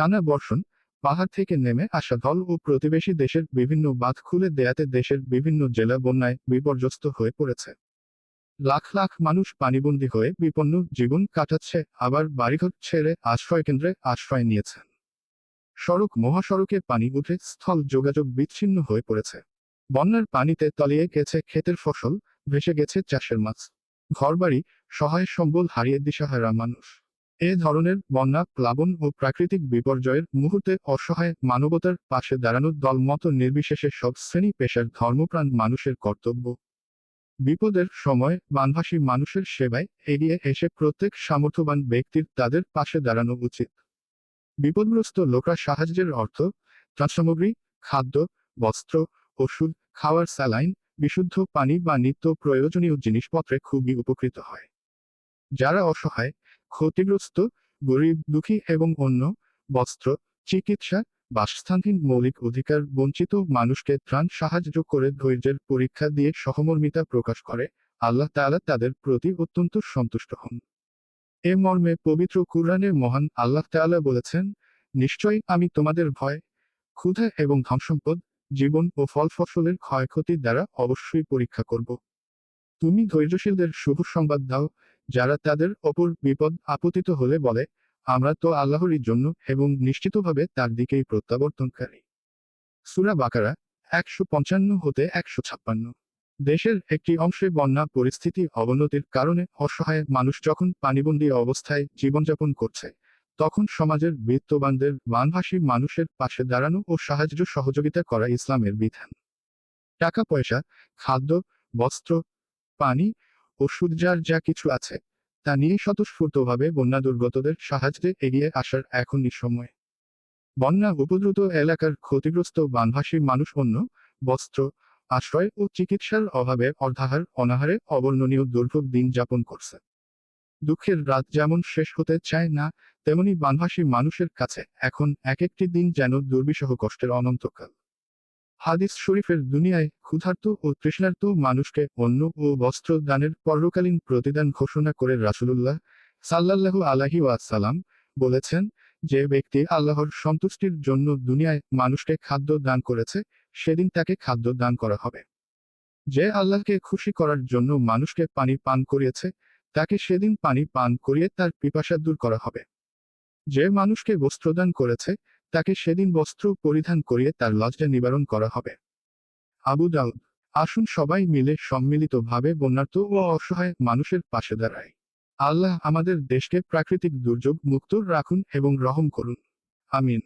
টানা বর্ষণ, পাহাড় থেকে নেমে আসা দল ও প্রতিবেশী দেশের বিভিন্ন বাঁধ খুলে দেয়াতে দেশের বিভিন্ন জেলা বন্যায় বিপর্যস্ত হয়ে পড়েছে। লাখ লাখ মানুষ পানিবন্দী হয়ে বিপন্ন জীবন কাটাচ্ছে, আবার বাড়িঘর ছেড়ে আশ্রয় কেন্দ্রে আশ্রয় নিয়েছেন সড়ক মহাসড়কে পানি উঠে স্থল যোগাযোগ বিচ্ছিন্ন হয়ে পড়েছে। বন্যার পানিতে তলিয়ে গেছে ক্ষেতের ফসল, ভেসে গেছে চাষের মাছ। ঘরবাড়ি সহায় সম্বল হারিয়ে দিশাহারা মানুষ। এ ধরনের বন্যা প্লাবন ও প্রাকৃতিক বিপর্যয়ের মুহূর্তে অসহায় মানবতার পাশে দাঁড়ানোর দলমত নির্বিশেষে সব শ্রেণি পেশার ধর্মপ্রাণ মানুষের কর্তব্য। বিপদের সময় বানভাসী মানুষের সেবায় এগিয়ে এসে প্রত্যেক সামর্থ্যবান ব্যক্তির তাদের পাশে দাঁড়ানো উচিত। বিপদগ্রস্ত লোকরা সাহায্যের অর্থ ত্রাণসামগ্রী খাদ্য, বস্ত্র, ওষুধ, খাওয়ার স্যালাইন, বিশুদ্ধ পানি বা নিত্য প্রয়োজনীয় জিনিসপত্রে খুবই উপকৃত হয়। যারা অসহায় ক্ষতিগ্রস্ত, গরিব, দুঃখী এবং অন্য বস্ত্র, চিকিৎসা, বাসস্থানহীন মৌলিক অধিকার, বঞ্চিত মানুষকে ত্রাণ সাহায্য করে ধৈর্যের পরীক্ষা দিয়ে সহমর্মিতা প্রকাশ করে, আল্লাহ তাআলা তাদের প্রতি অত্যন্ত সন্তুষ্ট হন। এ মর্মে পবিত্র কুরআনে মহান আল্লাহ তাআলা বলেছেন, নিশ্চয়ই আমি তোমাদের ভয়, ক্ষুধা এবং ধনসম্পদ, জীবন ও ফল ফসলের ক্ষয়ক্ষতি দ্বারা অবশ্যই পরীক্ষা করব। তুমি ধৈর্যশীলদের শুভ সংবাদ দাও যারা তাদের অপর বিপদ আপতিত হলে বলে, আমরা তো আল্লাহরই জন্য এবং নিশ্চিতভাবে তার দিকেই প্রত্যাবর্তনকারী। সুরা বাকারা, একশো পঞ্চান্ন হতে একশো ছাপ্পান্ন। দেশের একটি অংশে বন্যা পরিস্থিতি অবনতির কারণে অসহায় মানুষ যখন পানিবন্দী অবস্থায় জীবনযাপন করছে, তখন সমাজের বিত্তবানদের বানভাসী মানুষের পাশে দাঁড়ানো ও সাহায্য সহযোগিতা করা ইসলামের বিধান। টাকা, পয়সা, খাদ্য, বস্ত্র, পানি ওষুধ যার যা কিছু আছে, তা নিয়ে স্বতঃস্ফূর্তভাবে বন্যা দুর্গতদের সাহায্যে এগিয়ে আসার এখনই সময় বন্যা উপদ্রুত এলাকার ক্ষতিগ্রস্ত বানভাসী মানুষ অন্য, বস্ত্র, আশ্রয় ও চিকিৎসার অভাবে অর্ধাহার, অনাহারে অবর্ণনীয় দুর্ভোগ দিন যাপন করছে। দুঃখের রাত যেমন শেষ হতে চায় না, তেমনি বানভাসী মানুষের কাছে এখন এক একটি দিন যেন দুর্বিষহ কষ্টের অনন্তকাল। হাদিস শরীফের দুনিয়ায় ক্ষুধার্ত ও তৃষ্ণার্ত মানুষকে অন্ন ও বস্ত্র দানের পর্বকালীন প্রতিদান ঘোষণা করে রাসূলুল্লাহ সাল্লাল্লাহু আলাইহি ওয়াসাল্লাম বলেছেন, যে ব্যক্তি আল্লাহর সন্তুষ্টির জন্য দুনিয়ায় মানুষকে খাদ্য দান করেছে, সেদিন তাকে খাদ্য দান করা হবে। যে আল্লাহকে খুশি করার জন্য মানুষকে পানি পান করিয়েছে, তাকে সেদিন পানি পান করিয়ে তার পিপাসা দূর করা হবে। যে মানুষকে বস্ত্রদান করেছে তাকে সেদিন বস্ত্র পরিধান করিয়ে তার লজ্জা নিবারণ করা হবে। আবু দাউদ, আসুন সবাই মিলে সম্মিলিতভাবে বন্যার্ত ও অসহায় মানুষের পাশে দাঁড়ায় আল্লাহ আমাদের দেশকে প্রাকৃতিক দুর্যোগ মুক্ত রাখুন এবং রহম করুন। আমিন।